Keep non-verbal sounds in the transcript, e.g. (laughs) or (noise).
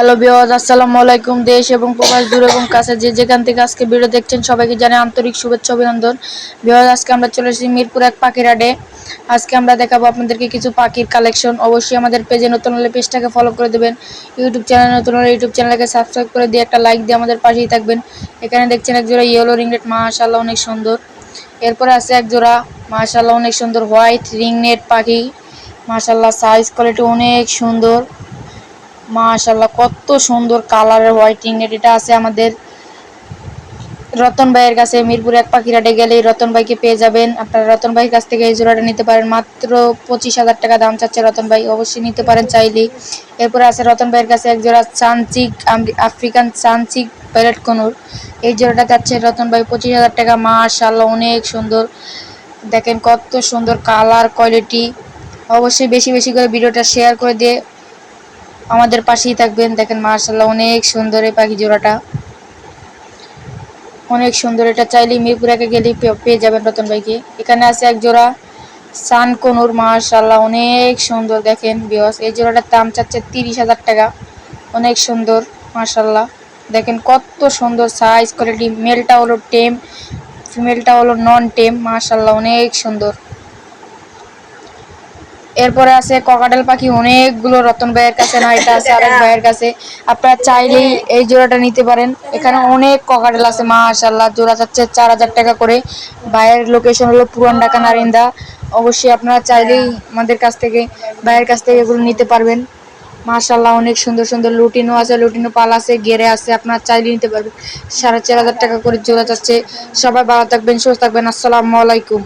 Hello বিওয়াজ আসসালামু আলাইকুম, দেশ এবং প্রবাস, দূর এবং কাছে। যে যেখান থেকে আজকে ভিডিও দেখছেন, সবাইকে জানে আন্তরিক শুভেচ্ছা, অভিনন্দন। বিওয়াজ আজকে আমরা চলে এসেছি মিরপুর এক পাখির আডে আজকে আমরা দেখাবো আপনাদেরকে কিছু পাখির কালেকশন অবশ্যই আমাদের পেজে নতুন হলে পেজটাকে ফলো করে দেবেন। ইউটিউব চ্যানেল নতুন হলে ইউটিউব চ্যানেলকে সাবস্ক্রাইব করে দিয়ে একটা লাইক দিয়ে আমাদের পাশেই থাকবেন। এখানে দেখছেন এক জোড়া ইয়েলো রিংনেট মাশাল্লাহ অনেক সুন্দর। এরপরে আছে এক জোড়া মাশাল্লাহ অনেক সুন্দর হোয়াইট রিংনেট পাখি। মাশাল্লাহ সাইজ কোয়ালিটি অনেক সুন্দর। মাশাল্লাহ কত সুন্দর কালারের হোয়াইটিং নেট এটা আছে আমাদের। রতন ভাইয়ের কাছে মিরপুর এক পাখিরাটে গেলে রতন ভাইকে পেয়ে যাবেন। আপনারা রতন ভাইয়ের কাছ থেকে এই জোড়াটা নিতে পারেন। মাত্র পঁচিশ হাজার টাকা দাম চাচ্ছে রতন ভাই, অবশ্যই নিতে পারেন চাইলেই এরপরে আছে রতন ভাইয়ের কাছে এক জোড়া চানচিক আফ্রিকান চানচিক প্যারেট কনুর। এই জোড়াটা চাচ্ছে রতন ভাই পঁচিশ হাজার টাকা। মাশাল্লাহ অনেক সুন্দর। দেখেন কত সুন্দর কালার কোয়ালিটি অবশ্যই বেশি বেশি করে ভিডিওটা শেয়ার করে দিয়ে আমাদের পাশেই থাকবেন। দেখেন মার্শাল্লাহ অনেক সুন্দর এই পাখি জোড়াটা। অনেক সুন্দর, এটা চাইলেই মিরপুরাকে গেলেই পেয়ে যাবেন রতন ভাইকে। এখানে আছে এক জোড়া সান কনুর মার্শাল্লাহ অনেক সুন্দর, দেখেন বিয়স এই জোড়াটার দাম চাচ্ছে তিরিশ হাজার টাকা। অনেক সুন্দর মার্শাল্লাহ দেখেন, কত সুন্দর সাইজ কোয়ালিটি মেলটা হলো টেম ফিমেলটা হলো নন টেম মার্শাল্লাহ অনেক সুন্দর। এরপরে আছে ককাটেল পাখি অনেকগুলো রতন ভাইয়ের কাছে না এটা আছে আরেক (laughs) ভাইয়ের কাছে। আপনারা চাইলেই এই জোড়াটা নিতে পারেন। এখানে অনেক ককাটেল আছে মাশাল্লাহ জোড়া যাচ্ছে চার হাজার টাকা করে। ভাইয়ের লোকেশন হলো পুরান ঢাকা নারিন্দা। অবশ্যই আপনারা চাইলেই আমাদের কাছ থেকে ভাইয়ের কাছ থেকে এগুলো নিতে পারবেন। মাশাল্লাহ অনেক সুন্দর সুন্দর লুটিনো আছে লুটিনো পাল আছে গেরে আছে আপনারা চাইলে নিতে পারবেন। সাড়ে চার হাজার টাকা করে জোড়া যাচ্ছে। সবাই ভালো থাকবেন সুস্থ থাকবেন। আসসালামু আলাইকুম।